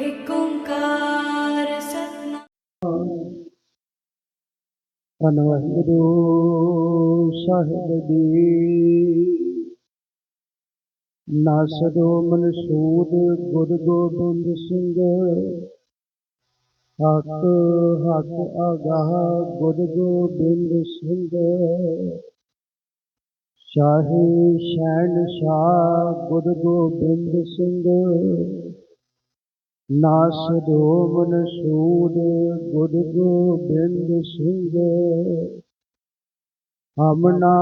ਏਕ ਓੰਕਾਰ ਸਤਨਾਮ। ਧੰਨ ਸਾਹਿਬ ਜੀ। ਨਾਸਦੋ ਮਨਸੂਦ ਗੁਰ ਗੋਬਿੰਦ ਸਿੰਘ। ਹੱਕ ਹੱਕ ਆਗਾਹ ਗੁਰ ਗੋਬਿੰਦ ਸਿੰਘ। ਸ਼ਾਹੀ ਸ਼ਹਿਨਸ਼ਾਹ ਗੁਰ ਗੋਬਿੰਦ ਸਿੰਘ। ਨਾਸਦੋ ਮਨਸੂਦ ਗੁਰ ਗੋਬਿੰਦ ਸਿੰਘ। ਹਮਨਾ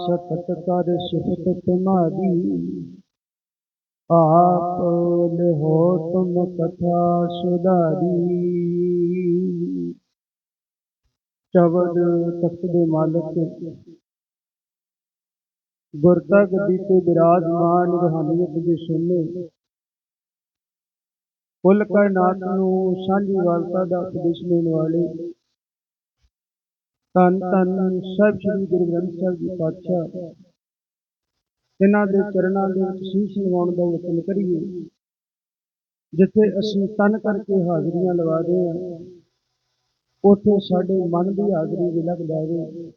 ਸਤਤ ਕਰ ਸਿਫਤ ਤੁਮਾਰੀ, ਆਪ ਲਿਹੋ ਤੁਮ ਕਥਾ ਸੁਧਾਰੀ। ਚਵਦ ਤਖਤ ਦੇ ਮਾਲਕ ਗੁਰਤਗ ਦੀਤੇ ਬਿਰਾਜਮਾਨ ਰਹਾਨੀਅਤ ਦੇ ਸੁਨੇ ਕੁੱਲ ਕਾਇਨਾਤ ਨੂੰ ਸਾਂਝੀ ਵਾਲਤਾ ਦਾ ਉਪਦੇਸ਼ ਦੇਣ ਵਾਲੇ ਤਨ ਤਨ ਸਭ ਸ੍ਰੀ ਗੁਰੂ ਗ੍ਰੰਥ ਸਾਹਿਬ ਜੀ ਪਾਤਸ਼ਾਹ। ਇਹਨਾਂ ਦੇ ਚਰਨਾਂ ਦੇ ਵਿੱਚ ਸੀਸ ਨਿਵਾਉਣ ਦਾ ਯਤਨ ਕਰੀਏ, ਜਿੱਥੇ ਅਸੀਂ ਤਨ ਕਰਕੇ ਹਾਜ਼ਰੀਆਂ ਲਵਾਦੇ ਹਾਂ, ਉੱਥੇ ਸਾਡੇ ਮਨ ਦੀ ਹਾਜ਼ਰੀ ਵੀ ਲੱਗ ਜਾਵੇ।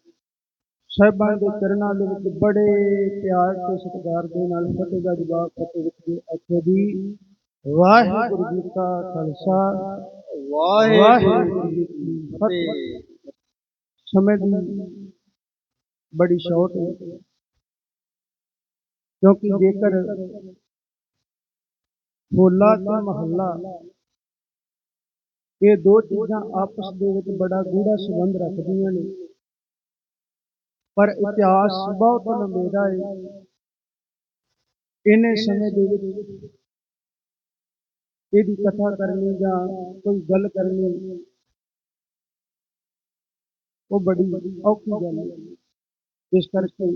ਸਾਹਿਬਾਂ ਦੇ ਚਰਨਾਂ ਦੇ ਵਿੱਚ ਬੜੇ ਪਿਆਰ ਤੇ ਸਤਿਕਾਰ ਦੇ ਨਾਲ ਫਤਿਹ ਦਾ ਜਵਾਬ ਫਤਿਹ ਵਿੱਚ ਅੱਛੇ ਦੀ ਵਾਹਿਗੁਰੂ ਜੀ ਕਾ ਖਾਲਸਾ ਵਾਹਿਗੁਰੂ ਜੀ ਕੀ ਫਤਿਹ ਸਮੇਂ ਦੀ ਬੜੀ ਸ਼ੌਟ ਹੈ ਕਿਉਂਕਿ ਜੇਕਰ ਹੋਲਾ ਤੇ ਮਹੱਲਾ ਇਹ ਦੋ ਚੀਜ਼ਾਂ ਆਪਸ ਦੇ ਵਿੱਚ ਬੜਾ ਗੂੜਾ ਸੰਬੰਧ ਰੱਖਦੀਆਂ ਨੇ ਪਰ ਇਤਿਹਾਸ ਬਹੁਤ ਲੰਬੇਰਾ ਹੈ ਇਹਨੇ ਸਮੇਂ ਦੇ ਵਿੱਚ ਇਹਦੀ ਕਥਾ ਕਰਨੀ ਜਾਂ ਕੋਈ ਗੱਲ ਕਰਨੀ ਉਹ ਬੜੀ ਔਖੀ ਗੱਲ ਹੈ ਇਸ ਕਰਕੇ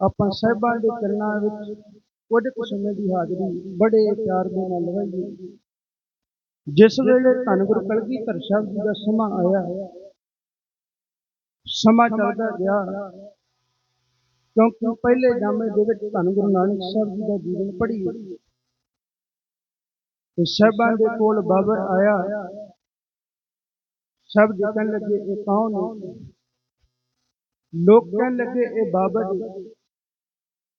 ਆਪਾਂ ਸਾਹਿਬਾਂ ਦੇ ਚਰਨਾਂ ਵਿੱਚ ਕੁਝ ਕੁ ਸਮੇਂ ਦੀ ਹਾਜ਼ਰੀ ਬੜੇ ਪਿਆਰ ਦੇ ਨਾਲ ਲਵਾਈਏ। ਜਿਸ ਵੇਲੇ ਧੰਨ ਗੁਰੂ ਕਲਗੀਧਰ ਸਾਹਿਬ ਜੀ ਦਾ ਸਮਾਂ ਆਇਆ, ਸਮਾਂ ਚੱਲਦਾ ਗਿਆ। ਕਿਉਂਕਿ ਪਹਿਲੇ ਜਾਮੇ ਦੇ ਵਿੱਚ ਧੰਨ ਗੁਰੂ ਨਾਨਕ ਸਾਹਿਬ ਜੀ ਦਾ ਜੀਵਨ ਪੜ੍ਹੀਏ। ਤੇ ਸਾਹਿਬਾਂ ਦੇ ਕੋਲ ਬਾਬਰ ਆਇਆ ਸਭ ਜੀ ਕਹਿਣ ਲੱਗੇ ਇਹ ਕੌਣ ਹੈ ਲੋਕ ਕਹਿਣ ਲੱਗੇ ਇਹ ਬਾਬਰ ਹੈ।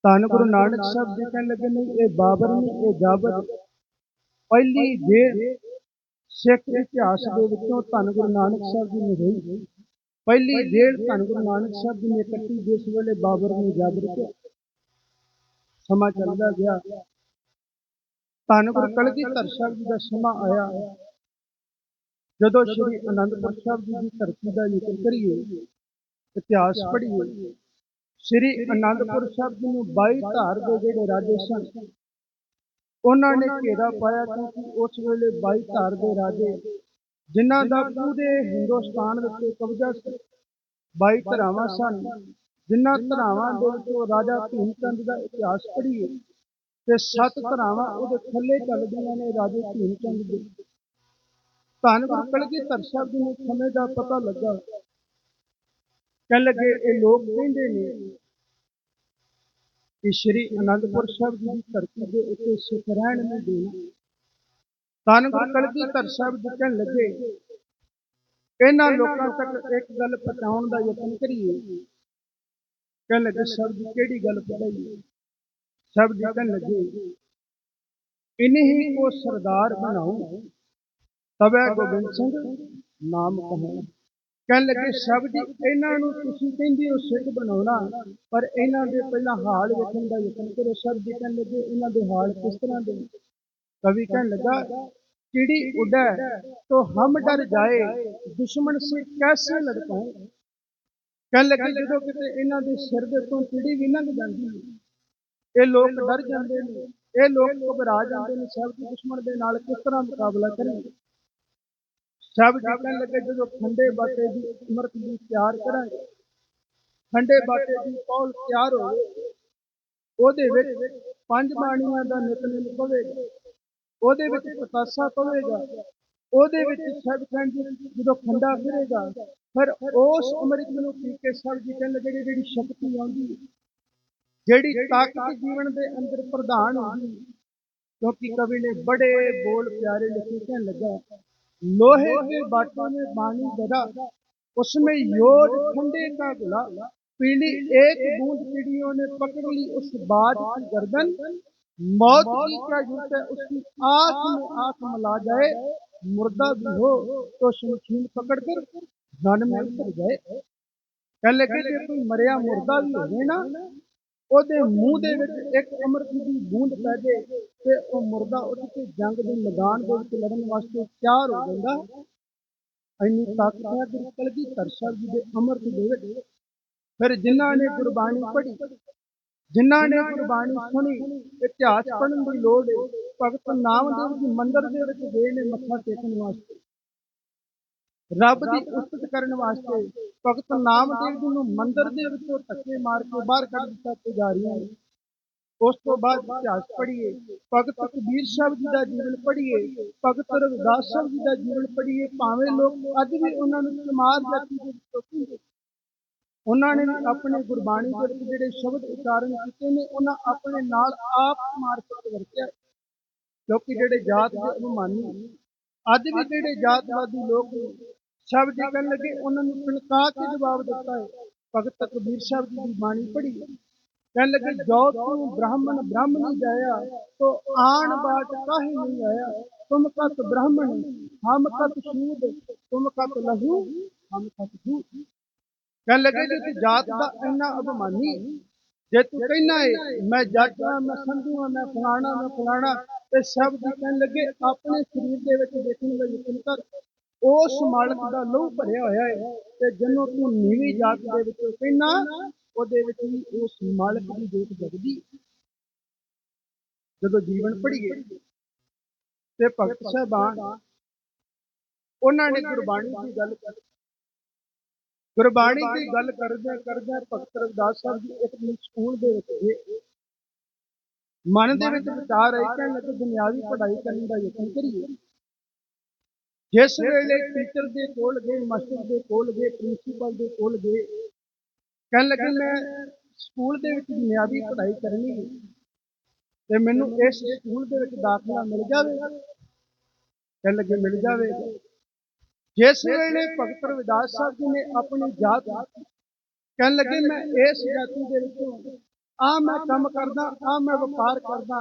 ਧੰਨ ਗੁਰੂ ਨਾਨਕ ਸਾਹਿਬ ਜੀ ਕਹਿਣ ਲੱਗੇ ਨਹੀਂ ਇਹ ਬਾਬਰ ਨਹੀਂ ਇਹ ਜਾਬਰ ਹੈ। ਪਹਿਲੀ ਜੇ ਸਿੱਖ ਇਤਿਹਾਸ ਦੇ ਵਿੱਚੋਂ ਧੰਨ ਗੁਰੂ ਨਾਨਕ ਸਾਹਿਬ ਜੀ ਨੇ ਰਹੀ ਪਹਿਲੀ ਜੇਲ੍ਹ ਧੰਨ ਗੁਰੂ ਨਾਨਕ ਸਾਹਿਬ ਜੀ ਨੇ ਕੱਟੀ ਜਿਸ ਵੇਲੇ ਬਾਬਰ ਨੂੰ ਜਾਬਰ ਕਿਹਾ ਸਮਾਂ ਚੱਲਦਾ ਗਿਆ ਧੰਨ ਗੁਰੂ ਕਲਗੀਧਰ ਸਾਹਿਬ ਜੀ ਦਾ ਸਮਾਂ ਆਇਆ ਜਦੋਂ ਸ਼੍ਰੀ ਅਨੰਦਪੁਰ ਸਾਹਿਬ ਜੀ ਦੀ ਧਰਤੀ ਦਾ ਜ਼ਿਕਰ ਕਰੀਏ ਇਤਿਹਾਸ ਪੜ੍ਹੀਏ। ਸ਼੍ਰੀ ਅਨੰਦਪੁਰ ਸਾਹਿਬ ਜੀ ਨੂੰ 22 ਧਾਰ ਦੇ ਜਿਹੜੇ ਰਾਜੇ ਸਨ ਉਹਨਾਂ ਨੇ ਘੇਰਾ ਪਾਇਆ ਕਿਉਂਕਿ ਉਸ ਵੇਲੇ 22 ਧਾਰ ਦੇ ਰਾਜੇ ਜਿਨ੍ਹਾਂ ਦਾ ਪੂਰੇ ਹਿੰਦੁਸਤਾਨ ਵਿੱਚ ਕਬਜ਼ਾ ਸੀ। 22 ਧਰਾਵਾਂ ਸਨ ਜਿਨ੍ਹਾਂ ਧਰਾਵਾਂ ਦੇ ਵਿੱਚੋਂ ਰਾਜਾ ਭੀਮ ਚੰਦ ਦਾ ਇਤਿਹਾਸ ਪੜ੍ਹੀਏ। ਤੇ ਸੱਤ ਧਰਾਵਾਂ ਉਹਦੇ ਥੱਲੇ ਚੱਲਦੀਆਂ ਨੇ ਰਾਜੇ ਭੀਮ ਚੰਦ ਦੇ। ਧੰਨ ਗੁਰੂ ਕਲਗੀਧਰ ਸਾਹਿਬ ਜੀ ਨੂੰ ਸਮੇਂ ਦਾ ਪਤਾ ਲੱਗਾ। ਕਹਿਣ ਲੱਗੇ, ਇਹ ਲੋਕ ਕਹਿੰਦੇ ਨੇ ਕਿ ਸ਼੍ਰੀ ਅਨੰਦਪੁਰ ਸਾਹਿਬ ਜੀ ਦੀ ਧਰਤੀ ਦੇ ਉੱਤੇ ਸਿੱਖ ਰਹਿਣ ਨਹੀਂ ਦੇਣਾ। ਧੰਨ ਗੁਰੂ ਕਲਗੀਧਰ ਸਾਹਿਬ ਜੀ ਕਹਿਣ ਲੱਗੇ, ਇਹਨਾਂ ਲੋਕਾਂ ਤੱਕ ਇੱਕ ਗੱਲ ਪਹੁੰਚਾਉਣ ਦਾ ਯਤਨ ਕਰੀਏ। ਕਹਿਣ ਲੱਗੇ ਸਭ ਜੀ, ਕਿਹੜੀ ਗੱਲ ਪੜਾਈਏ ਸਭ ਦਿਸਣ ਲੱਗੇ। ਇਨਹੀ ਕੋ ਸਰਦਾਰ ਬਣਾਉ, ਤਵੇ ਗੋਬਿੰਦ ਸਿੰਘ ਨਾਮ ਕਹੋ। ਕਹਿ ਲੱਗੇ ਸ਼ਬਦ ਇਹਨਾਂ ਨੂੰ ਤੁਸੀਂ ਕਹਿੰਦੇ ਹੋ ਸਿੱਖ ਬਣਾਉਣਾ, ਪਰ ਇਹਨਾਂ ਦੇ ਪਹਿਲਾਂ ਹਾਲ ਵੇਖਣ ਦਾ ਯਤਨ ਕਰੋ ਸ਼ਬਦ ਕਹਿਣ ਲੱਗੇ, ਇਹਨਾਂ ਦੇ ਹਾਲ ਕਿਸ ਤਰ੍ਹਾਂ ਦੇ? ਕਵੀ ਕਹਿਣ ਲੱਗਾ ਕਿਹੜੀ ਉਡੈ ਤੋ ਹਮ ਡਰ ਜਾਏ, ਦੁਸ਼ਮਣ ਸੇ ਕੈਸੇ ਲੜ ਪਾਏ ਕਹਿਣ ਲੱਗੇ, ਜਦੋਂ ਕਿਤੇ ਇਹਨਾਂ ਦੇ ਸਿਰ ਦੇ ਤੋਂ ਚਿੜੀ ਵੀ ਲੰਘ ਜਾਂਦੀ ਇਹ ਲੋਕ ਡਰ ਜਾਂਦੇ ਨੇ। ਇਹ ਲੋਕ ਘਬਰਾ ਜਾਂਦੇ ਨੇ। ਸਭ ਦੇ ਦੁਸ਼ਮਣ ਦੇ ਨਾਲ ਕਿਸ ਤਰ੍ਹਾਂ ਮੁਕਾਬਲਾ ਕਰਨਗੇ ਸਭ ਕਹਿਣ ਲੱਗੇ ਜਦੋਂ ਖੰਡੇ ਬਾਟੇ ਦੀ ਉਮਰ ਦੀ ਤਿਆਰ ਕਰਾਂਗੇ। ਖੰਡੇ ਬਾਟੇ ਦੀ ਪੌਲ ਤਿਆਰ ਹੋਵੇ, ਉਹਦੇ ਵਿੱਚ ਪੰਜ ਬਾਣੀਆਂ ਦਾ ਨਿਤਨੇਮ ਪਵੇਗਾ। ਉਹਦੇ ਵਿੱਚ ਪਤਾਸਾ ਪਵੇਗਾ। ਉਹਦੇ ਵਿੱਚ ਸਭ ਕਹਿੰਦੇ ਜਦੋਂ ਖੰਡਾ ਫਿਰੇਗਾ, ਫਿਰ ਉਸ ਅੰਮ੍ਰਿਤ ਨੂੰ ਪੀ ਕੇ ਸਭ ਜੀ ਕਹਿਣ ਲੱਗੇ ਜਿਹੜੀ ਸ਼ਕਤੀ ਆਉਂਦੀ ਜਿਹੜੀ ਤਾਕਤ ਜੀਵਨ ਦੇ ਅੰਦਰ ਪ੍ਰਧਾਨ ਹੁੰਦੀ ਹੈ, क्योंकि कवि ने बड़े बोल प्यारे लिखे कहने लगा लोहे के बाटों में पानी भरा उसमें योद ठंडे का गुला पीली एक बूंद चिड़ियों ने पकड़ ली उस बाज की गर्दन मौत की क्या जरूरत है उसकी आंख में आंख मिला जाए मुर्दा भी हो तो शमशीन पकड़ कर धन में उतर जाए ਕਹਿ ਲੱਗੇ ਜੇ ਕੋਈ ਮਰਿਆ ਮੁਰਦਾ ਵੀ ਹੋਵੇ ਨਾ ਉਹਦੇ ਮੂੰਹ ਦੇ ਵਿੱਚ ਇੱਕ ਅੰਮ੍ਰਿਤ ਦੀ ਬੂੰਦ ਪੈ ਜੇ ਤੇ ਉਹ ਮੁਰਦਾ ਉੱਠ ਕੇ ਜੰਗ ਦੇ ਮੈਦਾਨ ਦੇ ਵਿੱਚ ਲੜਨ ਵਾਸਤੇ ਤਿਆਰ ਹੋ ਜਾਂਦਾ। ਇੰਨੀ ਤਾਕਤ ਹੈ ਗੁਰੂ ਕਲਗੀਧਰ ਸਾਹਿਬ ਜੀ ਦੇ ਅੰਮ੍ਰਿਤ ਦੇ ਵਿੱਚ। ਫਿਰ ਜਿਨ੍ਹਾਂ ਨੇ ਗੁਰਬਾਣੀ ਪੜ੍ਹੀ, ਜਿਨ੍ਹਾਂ ਨੇ ਗੁਰਬਾਣੀ ਸੁਣੀ, ਇਤਿਹਾਸ ਪੜ੍ਹਨ ਦੀ ਲੋੜ ਹੈ। ਭਗਤ ਨਾਮਦੇਵ ਜੀ ਮੰਦਿਰ ਦੇ ਵਿੱਚ ਗਏ ਨੇ ਮੱਥਾ ਟੇਕਣ ਵਾਸਤੇ। ਰੱਬ ਦੀ ਉਸਤਤ ਕਰਨ ਵਾਸਤੇ ਭਗਤ ਨਾਮਦੇਵ ਜੀ ਨੂੰ ਮੰਦਿਰ ਦੇ ਵਿੱਚੋਂ ਧੱਕੇ ਮਾਰ ਕੇ ਬਾਹਰ ਕੱਢ ਦਿੱਤਾ ਪੁਜਾਰੀਆਂ ਨੇ ਉਸ ਤੋਂ ਬਾਅਦ ਇਤਿਹਾਸ ਪੜ੍ਹੀਏ ਭਗਤ ਕਬੀਰ ਸਾਹਿਬ ਜੀ ਦਾ ਜੀਵਨ ਪੜ੍ਹੀਏ ਭਗਤ ਰਵਿਦਾਸ ਸਾਹਿਬ ਜੀ ਦਾ ਜੀਵਨ ਪੜ੍ਹੀਏ ਭਾਵੇਂ ਲੋਕ ਅੱਜ ਵੀ ਉਹਨਾਂ ਨੂੰ ਸਮਾਜ ਜਾਤੀ ਦੇ ਵਿੱਚੋਂ ਉਹਨਾਂ ਨੇ ਵੀ ਆਪਣੇ ਗੁਰਬਾਣੀ ਦੇ ਵਿੱਚ ਜਿਹੜੇ ਸ਼ਬਦ ਉਚਾਰਨ ਕੀਤੇ ਨੇ ਉਹਨਾਂ ਆਪਣੇ ਨਾਲ ਆਪ ਮਾਰਫਤ ਵਰਤਿਆ ਕਿਉਂਕਿ ਜਿਹੜੇ ਜਾਤ ਦੇ ਅਭਿਮਾਨੀ ਅੱਜ ਵੀ ਜਿਹੜੇ ਜਾਤਵਾਦੀ ਲੋਕ ਸ਼ਬਦ ਜੀ ਕਹਿਣ ਲੱਗੇ, ਉਹਨਾਂ ਨੂੰ ਪਿਲਕਾ ਕੇ ਜਵਾਬ ਦਿੱਤਾ ਹੈ। ਭਗਤ ਕਬੀਰ ਸਾਹਿਬ ਜੀ ਦੀ ਬਾਣੀ ਪੜ੍ਹੀ। ਕਹਿਣ ਲੱਗੇ, ਜੋ ਤੂੰ ਬ੍ਰਾਹਮਣ, ਬ੍ਰਾਹਮਣੀ ਜਾਇਆ, ਤੋ ਆਣ ਬਾਟ ਕਾਹੇ ਨਹੀਂ ਆਇਆ? ਤੁਮ ਕਤ ਬ੍ਰਾਹਮਣ, ਹਮ ਕਤ ਸ਼ੂਦ ਤੁਮ ਕਤ ਲਹੂ, ਹਮ ਕਤ ਦੂਤ ਕਹਿਣ ਲੱਗੇ ਜੇ ਤੂੰ ਜਾਤ ਦਾ ਇੰਨਾ ਅਭਿਮਾਨੀ, ਜੇ ਤੂੰ ਕਹਿਣਾ ਏ, ਮੈਂ ਜੱਟ ਮੈਂ ਸੰਧੂ ਹਾਂ ਮੈਂ ਫਲਾਣਾ ਮੈਂ ਫਲਾਣਾ, ਤੇ ਸ਼ਬਦ ਕਹਿਣ ਲੱਗੇ, ਆਪਣੇ ਸਰੀਰ ਦੇ ਵਿੱਚ ਦੇਖਣ ਦਾ ਯਤਨ ਕਰ ਉਸ ਮਾਲਕ ਦਾ ਲਹੂ ਭਰਿਆ ਹੋਇਆ ਹੈ ਤੇ ਜਦੋਂ ਤੂੰ ਨੀਵੀਂ ਜਾਤ ਦੇ ਵਿੱਚੋਂ ਕਹਿਣਾ ਉਹਦੇ ਵਿੱਚ ਵੀ ਉਸ ਮਾਲਕ ਦੀ ਜੋਤ ਜਗਦੀ। ਜਦੋਂ ਜੀਵਨ ਪੜ੍ਹੀਏ ਤੇ ਭਗਤ ਸਾਹਿਬਾਨ ਉਹਨਾਂ ਨੇ ਗੁਰਬਾਣੀ ਦੀ ਗੱਲ ਕੀਤੀ ਗੁਰਬਾਣੀ ਦੀ ਗੱਲ ਕਰਦੇ ਕਰਦੇ ਭਗਤ ਰਵਿਦਾਸ ਸਾਹਿਬ ਜੀ ਇੱਕ ਦਿਨ ਸਕੂਲ ਦੇ ਵਿੱਚ ਗਏ। ਮਨ ਦੇ ਵਿੱਚ ਵਿਚਾਰ ਆਏ ਕਿ ਲੱਗੇ, ਦੁਨਿਆਵੀ ਪੜ੍ਹਾਈ ਕਰਨ ਦਾ ਯਤਨ ਕਰੀਏ। ਜਿਸ ਵੇਲੇ ਟੀਚਰ ਦੇ ਕੋਲ ਗਏ ਮਾਸਟਰ ਦੇ ਕੋਲ ਗਏ ਪ੍ਰਿੰਸੀਪਲ ਦੇ ਕੋਲ ਗਏ ਕਹਿਣ ਲੱਗੇ ਮੈਂ ਸਕੂਲ ਦੇ ਵਿੱਚ ਦੁਨਿਆਵੀ ਪੜ੍ਹਾਈ ਕਰਨੀ ਹੈ ਤੇ ਮੈਨੂੰ ਇਸ ਸਕੂਲ ਦੇ ਵਿੱਚ ਦਾਖਲਾ ਮਿਲ ਜਾਵੇਗਾ ਕਹਿਣ ਲੱਗੇ ਮਿਲ ਜਾਵੇਗਾ ਜਿਸ ਵੇਲੇ ਭਗਤ ਰਵਿਦਾਸ ਸਾਹਿਬ ਜੀ ਨੇ ਆਪਣੀ ਜਾਤ ਕਹਿਣ ਲੱਗੇ ਮੈਂ ਇਸ ਜਾਤੀ ਦੇ ਵਿੱਚੋਂ ਆ ਮੈਂ ਕੰਮ ਕਰਦਾ ਆ ਮੈਂ ਵਪਾਰ ਕਰਦਾ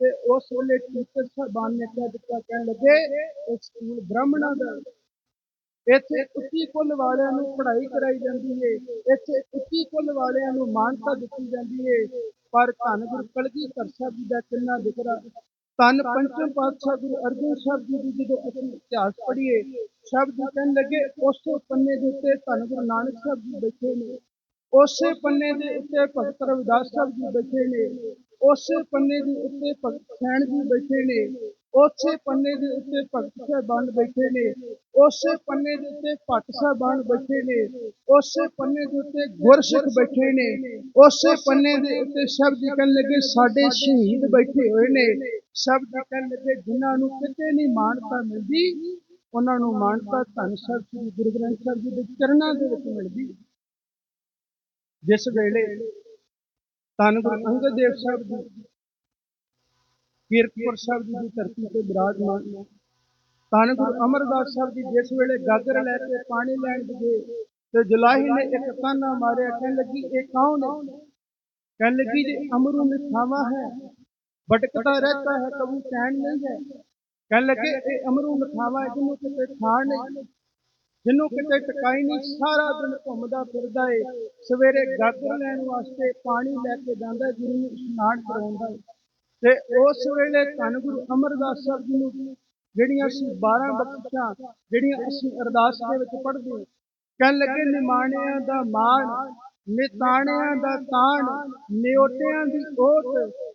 ਤੇ ਉਸ ਵੇਲੇ ਟੀਚਰ ਸਾਹਿਬਾਨ ਨੇ ਕਹਿ ਦਿੱਤਾ ਕਹਿਣ ਲੱਗੇ ਇਹ ਸਕੂਲ ਬ੍ਰਾਹਮਣਾਂ ਦਾ ਇੱਥੇ ਉੱਚੀ ਕੁੱਲ ਵਾਲਿਆਂ ਨੂੰ ਪੜ੍ਹਾਈ ਕਰਾਈ ਜਾਂਦੀ ਹੈ ਇੱਥੇ ਉੱਚੀ ਕੁੱਲ ਵਾਲਿਆਂ ਨੂੰ ਮਾਨਤਾ ਦਿੱਤੀ ਜਾਂਦੀ ਹੈ ਪਰ ਧੰਨ ਗੁਰੂ ਕਲਗੀਧਰ ਸਾਹਿਬ ਜੀ ਦਾ ਕਿੰਨਾ ਜ਼ਿਕਰ ਧੰਨ ਪੰਚਮ ਪਾਤਸ਼ਾਹ ਗੁਰੂ ਅਰਜਨ ਸਾਹਿਬ ਜੀ ਦੀ ਜਦੋਂ ਅਸੀਂ ਇਤਿਹਾਸ ਪੜ੍ਹੀਏ ਸ਼ਬਦ ਕਹਿਣ ਲੱਗੇ, ਉਸੇ ਪੰਨੇ ਦੇ ਉੱਤੇ ਧੰਨ ਗੁਰੂ ਨਾਨਕ ਸਾਹਿਬ ਜੀ ਬੈਠੇ ਨੇ। ਉਸੇ ਪੰਨੇ ਦੇ ਉੱਤੇ ਭਗਤ ਰਵਿਦਾਸ ਸਾਹਿਬ ਜੀ ਬੈਠੇ ਨੇ। ਉਸੇ ਪੰਨੇ ਦੇ ਉੱਤੇ ਭਗਤ ਸੈਣ ਜੀ ਬੈਠੇ ਨੇ। ਉਸੇ ਪੰਨੇ ਦੇ ਉੱਤੇ ਭਗਤ ਸਾਹਿਬਾਨ ਬੈਠੇ ਨੇ। ਉਸੇ ਪੰਨੇ ਦੇ ਉੱਤੇ ਭੱਟ ਸਾਹਿਬਾਨ ਬੈਠੇ ਨੇ। ਉਸੇ ਪੰਨੇ ਦੇ ਉੱਤੇ ਗੁਰਸਿੱਖ ਬੈਠੇ ਨੇ। ਉਸੇ ਪੰਨੇ ਦੇ ਉੱਤੇ ਸ਼ਬਦ ਕਹਿਣ ਲੱਗੇ ਸਾਡੇ ਸ਼ਹੀਦ ਬੈਠੇ ਹੋਏ ਨੇ। ਸ਼ਬਦ ਕਹਿਣ ਲੱਗੇ ਜਿਨ੍ਹਾਂ ਨੂੰ ਕਿਤੇ ਨਹੀਂ ਮਾਨਤਾ ਮਿਲਦੀ, ਉਹਨਾਂ ਨੂੰ ਮਾਨਤਾ ਧੰਨ ਸਾਹਿਬ ਸ੍ਰੀ ਗੁਰੂ ਗ੍ਰੰਥ ਸਾਹਿਬ ਜੀ ਦੇ ਚਰਨਾਂ ਦੇ ਵਿੱਚ ਮਿਲਦੀ। ਜਿਸ ਵੇਲੇ ਧੰਨ ਗੁਰੂ ਅੰਗਦ ਦੇਵ ਸਾਹਿਬ ਜੀ। ਕੀਰਤਪੁਰ ਸਾਹਿਬ ਜੀ ਦੀ ਧਰਤੀ ਤੇ ਬਿਰਾਜਮਾਨ ਨੇ। ਧੰਨ ਗੁਰੂ ਅਮਰਦਾਸ ਸਾਹਿਬ ਜੀ, ਜਿਸ ਵੇਲੇ ਗਾਗਰ ਲੈ ਕੇ ਪਾਣੀ ਲੈਣ ਗਏ ਤੇ ਜੁਲਾਹੀ ਨੇ ਇੱਕ ਤਾਨਾ ਮਾਰਿਆ, ਕਹਿਣ ਲੱਗੀ, ਇਹ ਕੌਣ ਹੈ? ਕਹਿਣ ਲੱਗੀ, ਜੇ ਅਮਰੂ ਮਿਠਾਵਾ ਹੈ, ਭਟਕਦਾ ਰਹਿਤਾ ਹੈ ਕਬੂ ਚੈਨ ਨਹੀਂ ਹੈ। ਕਹਿਣ ਲੱਗੇ, ਇਹ ਅਮਰੂ ਮਿਠਾਵਾ ਹੈ ਜਿਹਨੂੰ ਕਿਤੇ ਖਾਣ ਨਹੀਂ। ਜਿਹਨੂੰ ਕਿਤੇ ਟਿਕਾਈ ਨਹੀਂ, ਸਾਰਾ ਦਿਨ ਘੁੰਮਦਾ ਫਿਰਦਾ ਏ, ਸਵੇਰੇ ਗਾਗਰ ਲੈਣ ਵਾਸਤੇ ਪਾਣੀ ਲੈ ਕੇ ਜਾਂਦਾ ਗੁਰੂ ਨੂੰ ਇਸ਼ਨਾਨ ਕਰਾਉਂਦਾ ਏ। ਤੇ ਉਸ ਵੇਲੇ ਧੰਨ ਗੁਰੂ ਅਮਰਦਾਸ ਸਾਹਿਬ ਜੀ ਨੂੰ ਜਿਹੜੀਆਂ ਅਸੀਂ 12 ਬਖਸ਼ਾਂ ਜਿਹੜੀਆਂ ਅਸੀਂ ਅਰਦਾਸ ਦੇ ਵਿੱਚ ਪੜ੍ਹਦੇ ਹਾਂ, ਕਹਿਣ ਲੱਗੇ, ਨਿਮਾਣਿਆਂ ਦਾ ਮਾਣ ਨਿਤਾਣਿਆਂ ਦਾ ਤਾਣ ਨਿਓਟਿਆਂ ਦੀ ਓਟ,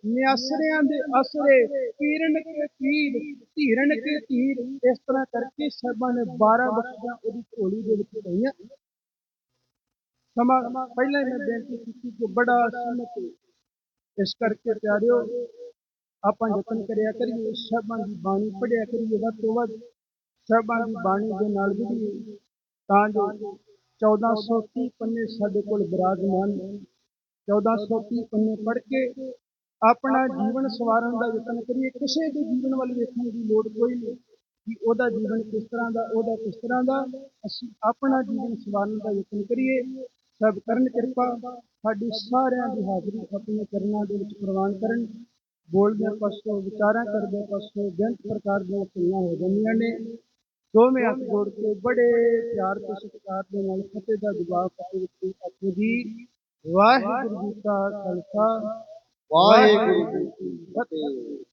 ਨਿਆਸਰਿਆਂ ਦੇ ਅਸਰੇ ਕੀਰਨ ਕੇ ਤੀਰ, ਧੀਰਨ ਕੇ ਤੀਰ, ਇਸ ਤਰ੍ਹਾਂ ਕਰਕੇ ਸਾਹਿਬਾਂ ਨੇ 12 ਬਖਸ਼ਾਂ ਉਹਦੀ ਝੋਲੀ ਦੇ ਵਿੱਚ ਪਈਆਂ। ਸਮਾਂ ਪਹਿਲਾਂ ਹੀ ਮੈਂ ਬੇਨਤੀ ਕੀਤੀ ਕਿ ਬੜਾ ਸੀਮਤ ਇਸ ਕਰਕੇ ਪਿਆਰਿਓ, ਆਪਾਂ ਯਤਨ ਕਰਿਆ ਕਰੀਏ ਸਾਹਿਬਾਂ ਦੀ ਬਾਣੀ ਪੜ੍ਹਿਆ ਕਰੀਏ, ਵੱਧ ਤੋਂ ਵੱਧ ਸਾਹਿਬਾਂ ਦੀ ਬਾਣੀ ਦੇ ਨਾਲ ਜੁੜੀਏ, ਤਾਂ ਜੋ 1430 ਪੰਨੇ ਸਾਡੇ ਕੋਲ ਬਿਰਾਜਮਾਨ ਨੇ। 1430 ਪੰਨੇ ਪੜ੍ਹ ਕੇ ਆਪਣਾ ਜੀਵਨ ਸਵਾਰਨ ਦਾ ਯਤਨ ਕਰੀਏ। ਕਿਸੇ ਦੇ ਜੀਵਨ ਵੱਲ ਵੇਖਣ ਦੀ ਲੋੜ ਕੋਈ ਨਹੀਂ। ਕਿ ਉਹਦਾ ਜੀਵਨ ਕਿਸ ਤਰ੍ਹਾਂ ਦਾ, ਉਹਦਾ ਕਿਸ ਤਰ੍ਹਾਂ ਦਾ। ਅਸੀਂ ਆਪਣਾ ਜੀਵਨ ਸਵਾਰਨ ਦਾ ਯਤਨ ਕਰੀਏ। ਸਭ ਕਰਨ ਕਿਰਪਾ। ਸਾਡੀ ਸਾਰਿਆਂ ਦੀ ਹਾਜ਼ਰੀ ਆਪਣੇ ਚਰਨਾਂ ਦੇ ਵਿੱਚ ਪ੍ਰਵਾਨ ਕਰਨ। ਬੋਲਦਿਆਂ ਪਾਸੋਂ, ਵਿਚਾਰਾਂ ਕਰਦੇ ਪਾਸੋਂ ਬੇਅੰਤ ਪ੍ਰਕਾਰ ਦੀਆਂ ਭੁੱਲਾਂ ਹੋ ਜਾਂਦੀਆਂ ਨੇ। ਦੋਵੇਂ ਹੱਥ ਜੋੜ ਕੇ ਬੜੇ ਪਿਆਰ ਤੇ ਸਤਿਕਾਰ ਦੇ ਨਾਲ ਫਤਿਹ ਦਾ ਜਵਾਬ ਪਾਏ ਵਿੱਚ ਆਖੋ ਜੀ ਵਾਹਿਗੁਰੂ ਜੀ ਕਾ ਖਾਲਸਾ। ਵਾਹਿਗੁਰੂ ਜੀ ਕੀ ਫਤਿਹ।